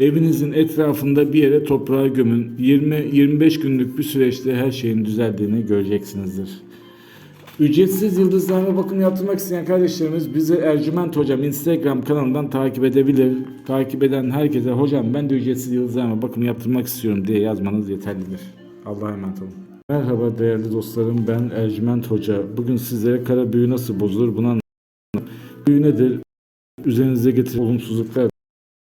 Evinizin etrafında bir yere toprağa gömün. 20-25 günlük bir süreçte her şeyin düzeldiğini göreceksinizdir. Ücretsiz yıldızlarına bakım yaptırmak isteyen kardeşlerimiz bizi Ercüment Hocam Instagram kanalından takip edebilir. Takip eden herkese hocam ben de ücretsiz yıldızlarına bakım yaptırmak istiyorum diye yazmanız yeterlidir. Allah'a emanet olun. Merhaba değerli dostlarım ben Ercüment Hoca. Bugün sizlere kara büyü nasıl bozulur anlatacağım. Büyü nedir? Üzerinize getiren olumsuzluklar